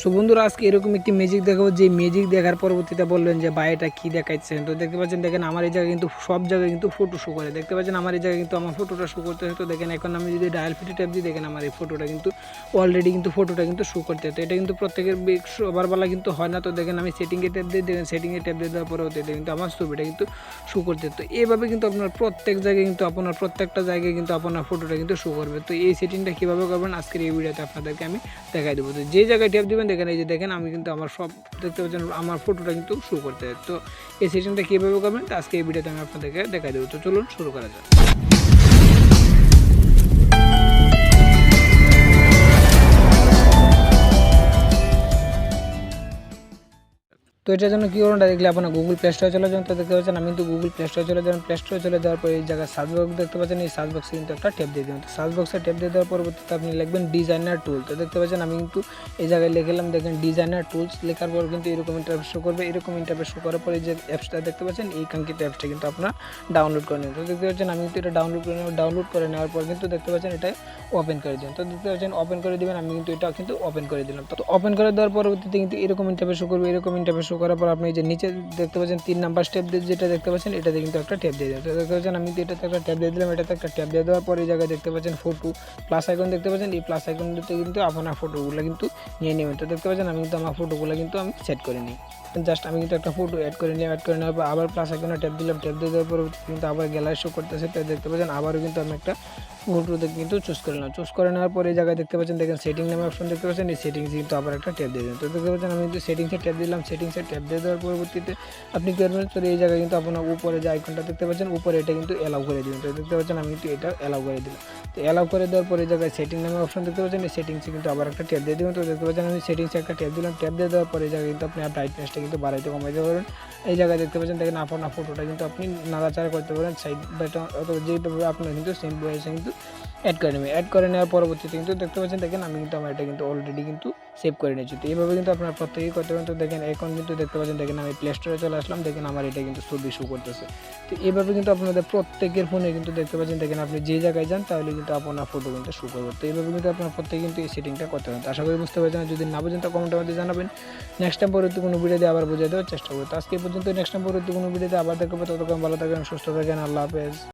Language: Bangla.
সো বন্ধুরা, আজকে এরকম একটি ম্যাজিক দেখাবো। যে ম্যাজিক দেখার পরবর্তীতে বললেন যে, ভাই, এটা কী দেখাচ্ছেন তো দেখতে পাচ্ছেন, দেখেন আমার এই জায়গায় কিন্তু সব জায়গায় কিন্তু ফটো শো করে। দেখতে পাচ্ছেন, আমার এই জায়গায় কিন্তু আমার ফটোটা শো করতে হয় তো দেখেন, এখন আমি যদি ডায়াল ফিটি ট্যাপ দিই দেখেন, আমার এই ফটোটা কিন্তু অলরেডি কিন্তু ফটোটা কিন্তু শো করতে হতো। এটা কিন্তু প্রত্যেকের বে- সবার বেলা কিন্তু হয় না। তো দেখেন, আমি সেটিংয়ে ট্যাপ দিয়ে দেখেন সেটিংয়ে ট্যাপ দিয়ে দেওয়ার পরবর্তীতে কিন্তু আমার ছবিটা কিন্তু শো করতে হতো। এইভাবে কিন্তু আপনার প্রত্যেক জায়গায় কিন্তু আপনার প্রত্যেকটা জায়গায় কিন্তু আপনার ফটোটা কিন্তু শো করবে। তো এই সেটিংটা কীভাবে করবেন, আজকের এই ভিডিওতে আপনাদেরকে আমি দেখাই দেবো। তো যে জায়গায় ট্যাপ দেবেন দেখেন এই যে দেখেন, আমি কিন্তু আমার সব দেখতে পাচ্ছেন, আমার ফটোটা কিন্তু শুরু করতে তো এই সেশনটা কীভাবে করবেন? আজকে এই ভিডিওতে আমি আপনাদেরকে দেখাই দেবো। তো চলুন, শুরু করা যাক। তো এটার জন্য কী করুন দেখলে আপনার গুগল প্লে স্টোরে চলে যান তো দেখতে পাচ্ছেন, আমি কিন্তু গুগল প্লে স্টোরে চলে যাবেন। প্লে স্টোরে চলে যাওয়ার পর এই জায়গায় সার্চ বক্স দেখতে পাচ্ছেন, এই সার্চ বক্সে কিন্তু একটা ট্যাপ দিয়ে দেবেন। তো সার্চ বক্সে ট্যাপ দিয়ে দেওয়ার পরবর্তীতে আপনি লিখবেন ডিজাইনার টুল তো দেখতে পাচ্ছেন, আমি কিন্তু এই জায়গায় লিখলাম দেখেন ডিজাইনার টুলস লেখার পর কিন্তু এরকম ইন্টারফেস শো করবে। এরকম ইন্টারফেস শো করার পর যে অ্যাপসটা দেখতে পাচ্ছেন, এই কাঙ্ক্ষিত অ্যাপসটা কিন্তু আপনারা ডাউনলোড করে নেবেন। তো দেখতে পাচ্ছেন, আমি কিন্তু এটা ডাউনলোড করে নেব ডাউনলোড করে নেওয়ার পর কিন্তু দেখতে পাচ্ছেন, এটা ওপেন করে দিন তো দেখতে পাচ্ছেন ওপেন করে দিবেন, আমি কিন্তু এটা কিন্তু ওপেন করে দিলাম। তো ওপেন করে দেওয়ার পরবর্তীতে কিন্তু এরকম ইন্টারফেস শো করবে, এরকম ইন্টারফেস করার পর আপনি যে নিচে দেখতে পাচ্ছেন তিন নাম্বার স্টেপ দিয়ে যেটা দেখতে পাচ্ছেন, এটাতে কিন্তু একটা ট্যাপ দিয়ে তো দেখতে পাচ্ছেন আমি এটাতে একটা ট্যাপ দিয়ে দিলাম, এটাতে একটা ট্যাপ দিয়ে দেওয়ার পর এই জায়গায় দেখতে পাচ্ছেন ফটো প্লাস আইকন দেখতে পাচ্ছেন, এই প্লাস আইকনটাতে কিন্তু আপনার ফটোগুলো কিন্তু নিয়ে নেবেন। তো দেখতে পাচ্ছেন আমি কিন্তু আমার ফটোগুলো কিন্তু আমি সেট করে নিই। জাস্ট আমি কিন্তু একটা ফটো অ্যাড করে নিলাম অ্যাড করে নেওয়ার পর আবার প্লাস আইকনে ট্যাপ দিলাম ট্যাপ দিয়ে দেওয়ার পর কিন্তু আবার গ্যালারি শো করতেছে। তো দেখতে পাচ্ছেন আবারও কিন্তু আমি একটা ফটোতে কিন্তু চুজ করে নিলাম। চুজ করে নেওয়ার পরে এই জায়গায় দেখতে পাচ্ছেন, দেখেন সেটিং নামে অপশন দেখতে পাচ্ছেন, এই সেটিংস কিন্তু আবার একটা ট্যাপ দিয়ে দিন তো দেখতে পাচ্ছেন আমি কিন্তু সেটিংসে ট্যাপ দিলাম সেটিংসে ট্যাপ দিয়ে দেওয়ার পরবর্তীতে আপনি করবেন তো এই জায়গায় কিন্তু আপনার উপরে যে আইকনটা দেখতে পাচ্ছেন, উপরে এটা কিন্তু অ্যালাউ করে দিবেন। তো দেখতে পাচ্ছেন আমি কিন্তু এটা অ্যালাউ করে দিলাম। তো অ্যালাউ করে দেওয়ার পরে জায়গায় সেটিং নামে অপশন দেখতে পাচ্ছেন, এই সেটিংসে কিন্তু আবার একটা ট্যাপ দিয়ে দিবেন। তো দেখতে পাচ্ছেন আমি সেটিংসে একটা ট্যাপ দিলাম। ট্যাপ দিয়ে দেওয়ার পরে জায়গায় কিন্তু আপনি আর ব্রাইটনেসটা কিন্তু বাড়াইতে কমাইতে পারবেন। এই জায়গায় দেখতে পাচ্ছেন, দেখেন আপনার ফটোটা কিন্তু আপনি নাড়াচাড়া করতে পারেন সাইড বাটন অথবা যেভাবে আপনার কিন্তু সেম বয়সে কিন্তু অ্যাড করে নেবেন অ্যাড করে নেওয়ার পরবর্তীতে কিন্তু দেখতে পাচ্ছেন, দেখেন আমি কিন্তু আমার এটা কিন্তু অলরেডি কিন্তু সেভ করে নিয়েছি। তো এইভাবে কিন্তু আপনার প্রত্যেকেই করতে পারেন। তো দেখেন, এখন কিন্তু দেখতে পাচ্ছেন, দেখেন আমি প্লে স্টোরে চলে আসলাম। দেখেন আমার এটা কিন্তু ছবি শো করতেছে। তো এইভাবে কিন্তু আপনাদের প্রত্যেকের ফোনে কিন্তু দেখতে পাচ্ছেন, দেখেন আপনি যে জায়গায় যান, তাহলে কিন্তু আপনার ফটো কিন্তু শো করবে। তো এইভাবে কিন্তু আপনার প্রত্যেকে কিন্তু এই সেটিংটা করতে পারেন। তো আশা করি বুঝতে পারছেন। যদি না বুঝেন, তো কমেন্টের মধ্যে জানাবেন। নেক্সট টাইম পরবর্তী কোনো ভিডিওতে আবার বুঝিয়ে দেওয়ার চেষ্টা করব। তো আজকে পর্যন্ত নেক্সট টাইম পরবর্তী কোনো ভিডিওতে আবার দেখাবো ততক্ষণ ভালো থাকেন, সুস্থ থাকেন। আল্লাহ হাফেজ।